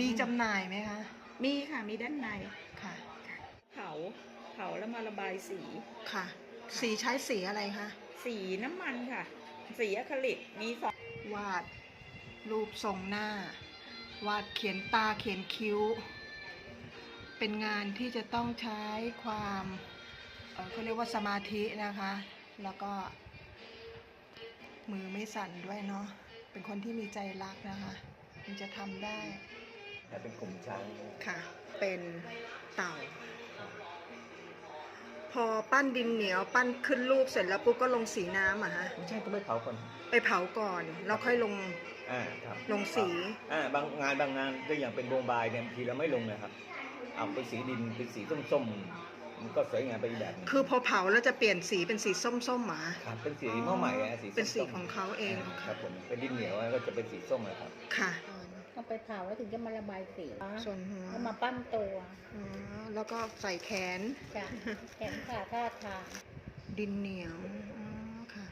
มีจำหน่ายไหมคะมีค่ะมีด้านในค่ะ เผาเผาแล้วมาระบายสี ค่ะ สีใช้สีอะไรคะสีน้ำมันค่ะ สีอะคริลิกมีสองวาดรูปทรงหน้า วาดเขียนตาเขียนคิ้ว เป็นงานที่จะต้องใช้ความเอ่อเขาเรียกว่าสมาธินะคะ แล้วก็ มือไม่สั่นด้วยเนาะเป็นคนที่มีใจรักนะคะมันจะทำได้ แต่เป็นกลุ่มช้างค่ะ เป็นเต่า พอปั้นดินเหนียวปั้นขึ้นรูปเสร็จแล้วปุ๊บก็ลงสีน้ำอะฮะไม่ใช่ต้องไปเผาคนไปเผาก่อนแล้วค่อยลงอ่าครับลงสีอ่าบางงานบางงานก็อย่างเป็นโรงบายเนี่ยบางทีเราไม่ลงนะครับ เอาเป็นสีดินเป็นสีส้มๆมันก็สวยงามไปอีกแบบหนึงคือพอเผาแล้วจะเปลี่ยนสีเป็นสีส้มๆหมาครับเป็นสีหม้อใหม่อะสีส้มๆเป็นสีของเขาเองาครับผมเป็นดินเหนียวก็จะเป็นสีส้มนะครับค่ะ ต้องไปเผาแล้วถึงจะมาระบายสีส่วนหัวแล้วมาปั้นตัวอ๋อแล้วก็ใส่แขนจะแขนขาท่าทางดินเหนียวอ๋อค่ะ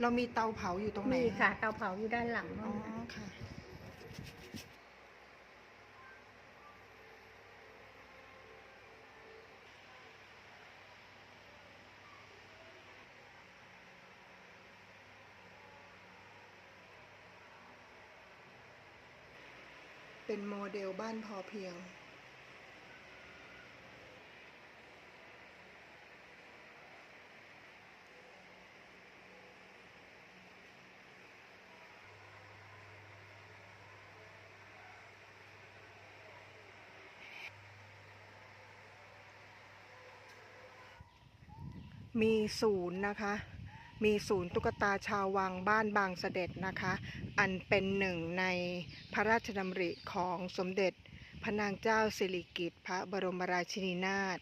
เรามีเตาเผาอยู่ตรงไหนมีค่ะเตาเผาอยู่ด้านหลังอ๋นู่อนนะค่ะ เป็นโมเดลบ้านพอเพียง มีศูนย์นะคะ มีศูนย์ตุ๊กตาชาววังบ้านบางเสด็จนะคะ อันเป็นหนึ่งในพระราชดำริของสมเด็จพระนางเจ้าสิริกิติ์พระบรมราชินีนาถ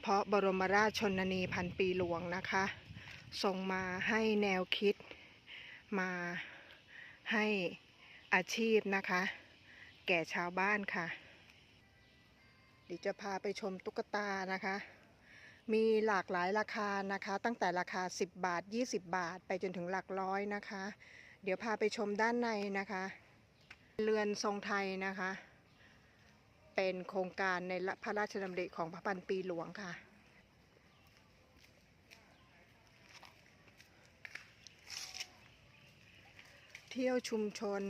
เพราะบรมราชชนนีพันปีหลวงนะคะทรงมาให้แนวคิดมาให้อาชีพนะคะ แก่ชาวบ้านค่ะเดี๋ยวจะพาไปชมตุ๊กตานะคะ มีหลากหลายราคานะคะ ตั้งแต่ราคา 10 บาท 20 บาท ไปจนถึงหลักร้อยนะคะ เดี๋ยวพาไปชมด้านในนะคะ เรือนทรงไทยนะคะ เป็นโครงการในพระราชดำริของพระพันปีหลวงค่ะ เที่ยวชุมชน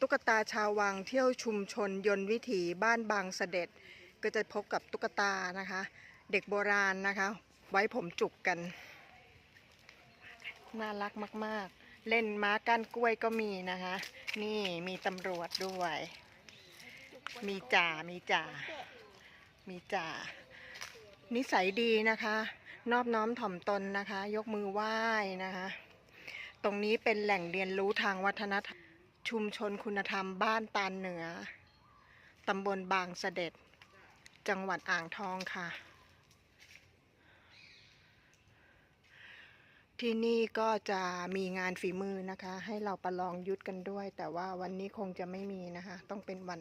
ตุ๊กตาชาววังเที่ยวชุมชนยนต์วิถีบ้านบางเสด็จก็จะพบกับตุ๊กตานะคะ เด็กโบราณนะคะ ไว้ผมจุกกัน น่ารักมาก ๆ เล่นม้าก้านกล้วยก็มีนะคะ นี่มีตำรวจด้วย มีจ่ามีจ่ามีจ่านิสัยดีนะคะ นอบน้อมถ่อมตนนะคะ ยกมือไหว้นะคะ ตรงนี้เป็นแหล่งเรียนรู้ทางวัฒนธรรมชุมชนคุณธรรมบ้านตาลเหนือ ตำบลบางเสด็จ จังหวัดอ่างทองค่ะ ที่นี่ก็จะมีงานฝีมือนะคะ ให้เราประลองยุทธกันด้วย แต่ว่าวันนี้คงจะไม่มีนะคะ ต้องเป็นวัน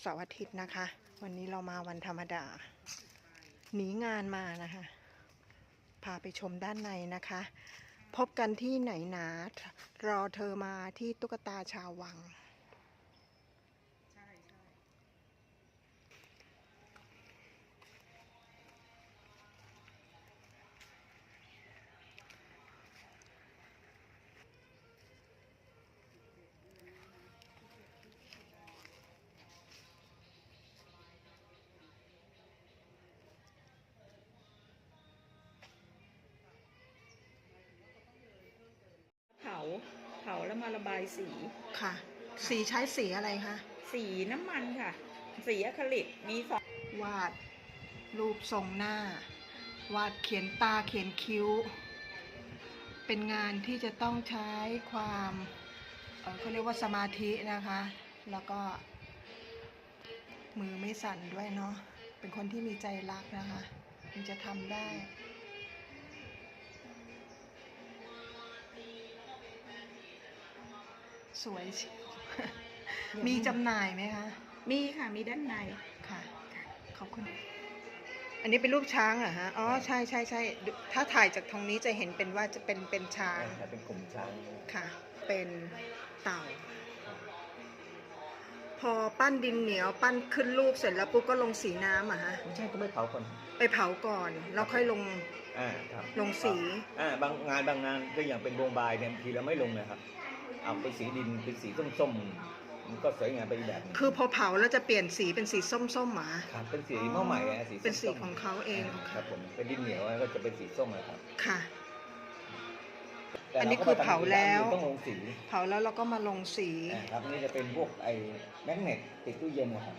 เสาร์อาทิตย์นะคะ วันนี้เรามาวันธรรมดา หนีงานมานะคะ พาไปชมด้านในนะคะ พบกันที่ไหนนารอเธอมาที่ตุ๊กตาชาววัง เผาเผาแล้วมาระบายสี ค่ะ สีใช้สีอะไรคะ สีน้ำมันค่ะ สีอะคริลิกมีสองวาดรูปทรงหน้า วาดเขียนตาเขียนคิ้ว เป็นงานที่จะต้องใช้ความเอ่อเขาเรียกว่าสมาธินะคะ แล้วก็มือไม่สั่นด้วยเนาะ เป็นคนที่มีใจรักนะคะ มันจะทำได้ สวยเชียวมีจำหน่ายไหมคะ มีค่ะมีด้านในค่ะ ขอบคุณ อันนี้เป็นรูปช้างเหรอฮะ อ๋อ ใช่ใช่ใช่ดูถ้าถ่ายจากตรงนี้จะเห็นเป็นว่าจะเป็นเป็นช้างแต่เป็นกลุ่มช้าง ค่ะ เป็นเต่าอปั้นดินเหนียวปั้นขึ้นรูปเสร็จแล้วปุ๊บก็ลงสีน้ำอะฮะ ไม่ใช่ก็ไม่เผาคนไปเผาก่อน แล้วค่อยลงอ่าครับลงสี อ่า บางงานบางงานก็อย่างเป็นโรงบายเนี่ยบางทีเราไม่ลงเลยครับ เอาเป็นสีดินเป็นสีส้มๆมันก็สวยงามไปอีกแบบหนึ่งคือพอเผาแล้วจะเปลี่ยนสีเป็นสีส้มๆหมา ครับเป็นสีหม้อใหม่อะสีส้มๆเป็นสีของเขาเอง ครับผมเป็นดินเหนียวก็จะเป็นสีส้มนะครับค่ะ แต่อันนี้รก็คือเผาแล้วต้องลงสีเผาแล้วเราก็มาลงสี อ่าครับนี่จะเป็นพวกไอ้แมกเนตติดตู้เย็นนะครับ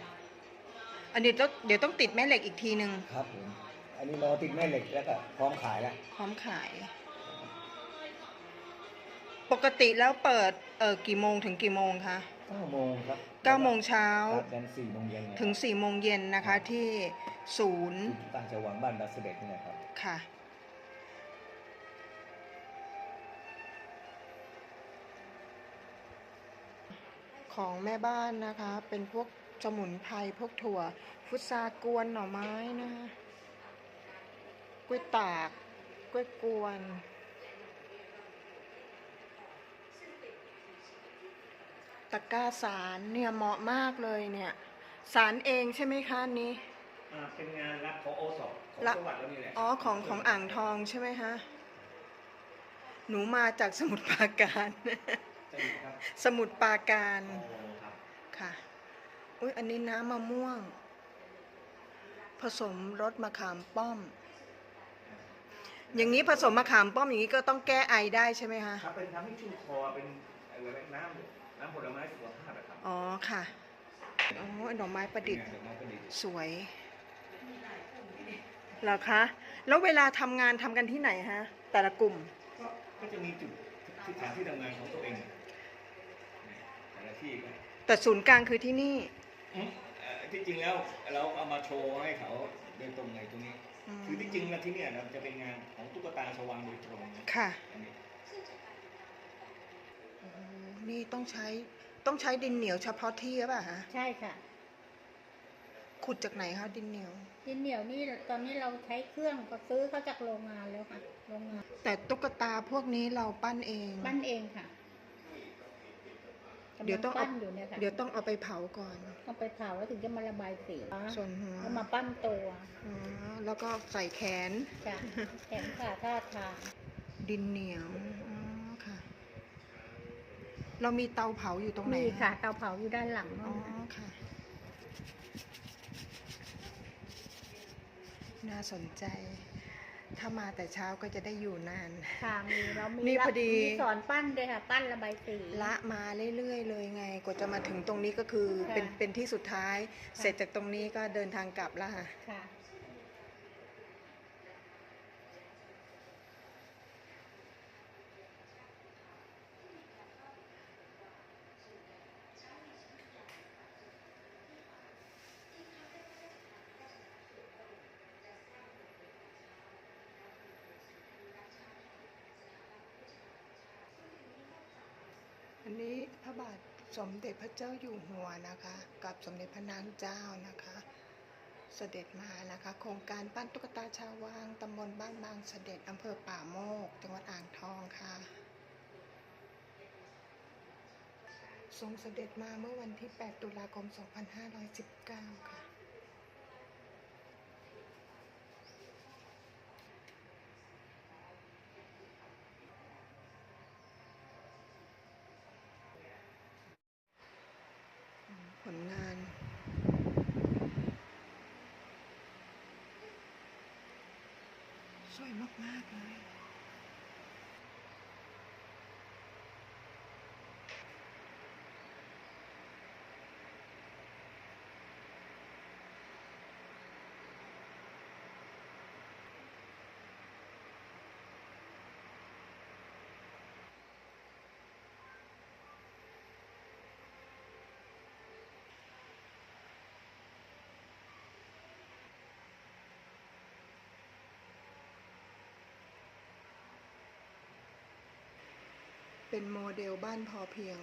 อันนี้ต้องเดี๋ยวต้องติดแม่เหล็กอีกทีหนึ่งครับผมอันนี้เราติดแม่เหล็กแล้วก็พร้อมขายแล้วพร้อมขาย ปกติแล้วเปิดเออกี่โมงถึงกี่โมงคะ 9โมงครับ9โมงเช้า ครับยัน4โมงเย็นนะครับถึง4โมงเย็นนะคะที่ศูนย์ที่ต่างจังหวัดบ้านดาเสด็จนี่นะครับ ค่ะ ของแม่บ้านนะคะ เป็นพวกสมุนไพรพวกถั่วฟุตซากวนหน่อไม้นะคะกล้วยตากกล้วยกวน ตะกร้าสารเนี่ยเหมาะมากเลยเนี่ย สารเองใช่ไหมคะอันนี้เป็นงานรับของโอสอบของรับจังหวัดเรานี่แหละอ๋อของของอ่างทองใช่ไหมคะหนูมาจากสมุทรปราการ ใช่ไหมครับสมุทรปราการโอ้ครับค่ะ อุ้ยอันนี้น้ำมะม่วง ผสมรสมะขามป้อม อย่างนี้ผสมมะขามป้อมอย่างนี้ก็ต้องแก้ไอได้ใช่ไหมคะครับเป็นทำให้ชุ่มคอเป็นอะไรน้ำ น้ำผลไม้สุขภาพนะครับอ๋อค่ะ อ๋อดอกไม้ประดิษฐ์ดอกไม้ประดิษฐ์สวยเหรอคะ แล้วเวลาทำงานทำกันที่ไหนฮะ แต่ละกลุ่ม ก็ก็จะมีจุดที่ฐานที่ทำงานของตัวเองแต่ละที่ก็แต่ศูนย์กลางคือที่นี่เอ่อที่จริงแล้วเราเอามาโชว์ให้เขาโดยตรงในตรงนี้ อืมคือที่จริงแล้วที่เนี่ยนะจะเป็นงานของตุ๊กตาชวางโดยตรงนะค่ะอันนี้โอ้โห นี่ต้องใช้ต้องใช้ดินเหนียวเฉพาะที่หรือเปล่ะฮะใช่ค่ะ ขุดจากไหนคะดินเหนียว ดินเหนียวนี่ตอนนี้เราใช้เครื่องก็ซื้อเขาจากโรงงานแล้วค่ะโรงงาน แต่ตุ๊กตาพวกนี้เราปั้นเองปั้นเองค่ะกำลัเดี๋ยวต้องเอาปั้นอยู่เนี่ยค่ะเดี๋ยวต้องเอาไปเผาก่อนต้องไปเผาแล้วถึงจะมาระบายสีส่วนหัวแล้วมาปั้นตัวอ๋อแล้วก็ใส่แขนค่ะแขนขาท่าทางดินเหนียวอ๋อค่ะ เรามีเตาเผาอยู่ตรงไหนมีค่ะเตาเผาอยู่ด้านหลังอ๋อนู่นค่ะค่ะ น่าสนใจ ถ้ามาแต่เช้าก็จะได้อยู่นาน ค่ะมีเรามีนี่พอดี มีสอนปั้นด้วยค่ะ ปั้นระบายสีละมาเรื่อยๆ เลยไง กว่าจะมาถึงตรงนี้ก็คือค่ะเป็นเป็นที่สุดท้ายค่ะเสร็จจากตรงนี้ก็เดินทางกลับแล้วค่ะ ค่ะ นนี้พระบาทสมเด็จพระเจ้าอยู่หัวนะคะ กับสมเด็จพระนางเจ้านะคะ เสด็จมานะคะ โครงการปั้นตุ๊กตาชาววังตำบลบ้านบางเสด็จอำเภอป่าโมก จังหวัดอ่างทองค่ะ ทรงเสด็จมาเมื่อวันที่ 8 ตุลาคม 2519 ค่ะ ผลงาน สวยมาก ๆ เลย เป็นโมเดลบ้านพอเพียง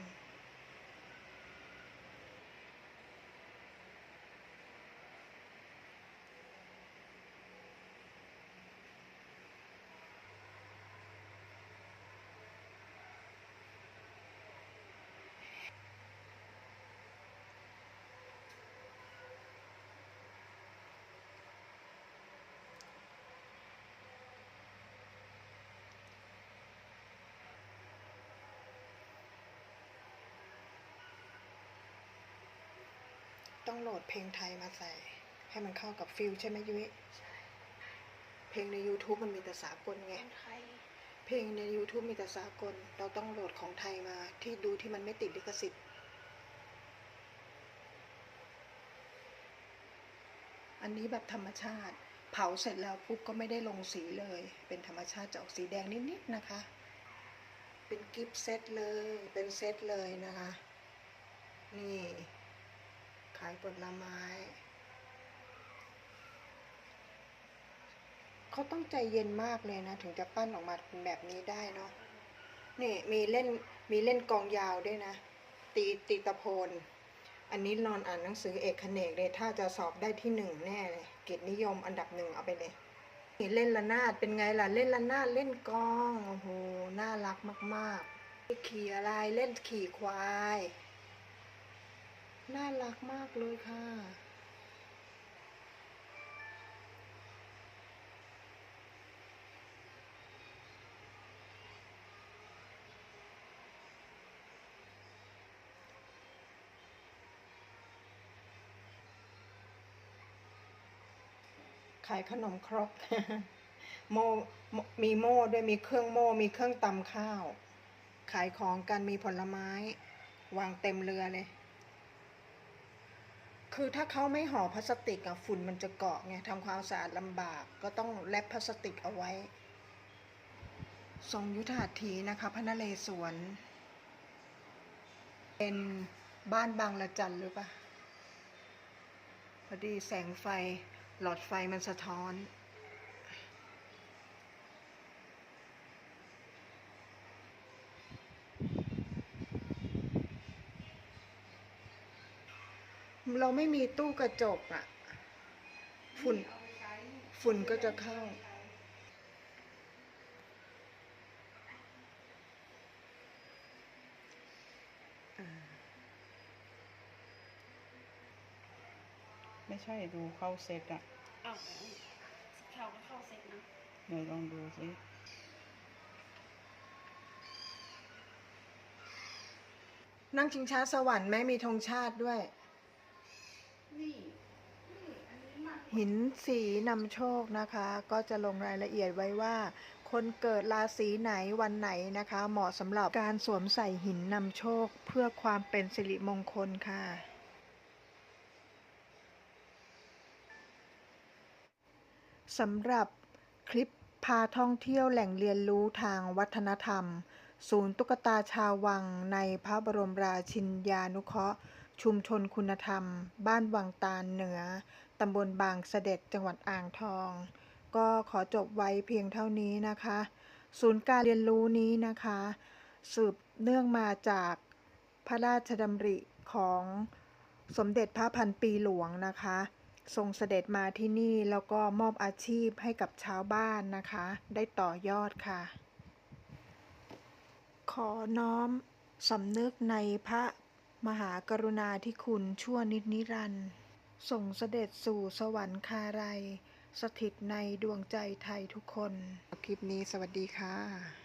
ต้องโหลดเพลงไทยมาใส่ ให้มันเข้ากับฟิลใช่ไหมยุ้ยเพลงใน YouTube มันมีแต่สากลไงเพลงใน YouTube มีแต่สากล เราต้องโหลดของไทยมาที่ดูที่มันไม่ติดลิขสิทธิ์ อันนี้แบบธรรมชาติ เผาเสร็จแล้วปุ๊บก็ไม่ได้ลงสีเลย เป็นธรรมชาติจะออกสีแดงนิดๆนะคะ เป็นกิฟต์เซตเลย เป็นเซตเลยนะคะ นี่ขายผลไม้ เขาต้องใจเย็นมากเลยนะ ถึงจะปั้นออกมาแบบนี้ได้เนาะนี่มีเล่นมีเล่นกองยาวด้วยนะ ตีตีตะโพน อันนี้นอนอ่านหนังสือเอกเขนกเลย ถ้าจะสอบได้ที่หนึ่งแน่เลยเกียรตินิยมอันดับหนึ่งเอาไปเลยนี่เล่นละนาดเป็นไงล่ะ เล่นละนาดเล่นกอง โอ้โห น่ารักมาก ๆ ขี่อะไรเล่นขี่ควาย น่ารักมากเลยค่ะ ขายขนมครกโม่โม่มีโม่ด้วยมีเครื่องโม่มีเครื่องตำข้าว ขายของกันมีผลไม้ วางเต็มเรือเลย คือถ้าเขาไม่ห่อพลาสติกอะฝุ่นมันจะเกาะไงทำความสะอาดลำบากก็ต้องแรปพลาสติกเอาไว้ ทรงยุทธหัตถีนะคะพระนเรศวร เป็นบ้านบางละจันหรือปะพอดีแสงไฟหลอดไฟมันสะท้อน เราไม่มีตู้กระจกอะฝุ่น ฝุ่นก็จะเข้า ไม่ใช่ดูเข้าเซตอะอ้าวเขาก็เข้าเซ็ตนะเดี๋ยวลองดูสินั่งชิงช้าสวรรค์ไหมมีธงชาติด้วย นี่ หินสีนำโชคนะคะ ก็จะลงรายละเอียดไว้ว่า คนเกิดราศีไหนวันไหนนะคะ เหมาะสำหรับการสวมใส่หินนำโชค เพื่อความเป็นสิริมงคลค่ะสำหรับคลิปพาท่องเที่ยวแหล่งเรียนรู้ทางวัฒนธรรม ศูนย์ตุ๊กตาชาววังในพระบรมราชินยานุเคราะห์ ชุมชนคุณธรรม บ้านวังตาลเหนือ ตำบลบางเสด็จจังหวัดอ่างทอง ก็ขอจบไว้เพียงเท่านี้นะคะ ศูนย์การเรียนรู้นี้นะคะ สืบเนื่องมาจากพระราชดำริของสมเด็จพระพันปีหลวงนะคะ ทรงเสด็จมาที่นี่แล้วก็มอบอาชีพให้กับชาวบ้านนะคะ ได้ต่อยอดค่ะ ขอน้อมสำนึกในพระมหากรุณาธิคุณชั่วนิจนิรันดร์ ส่งเสด็จสู่สวรรคาลัยสถิตในดวงใจไทยทุกคน คลิปนี้สวัสดีค่ะ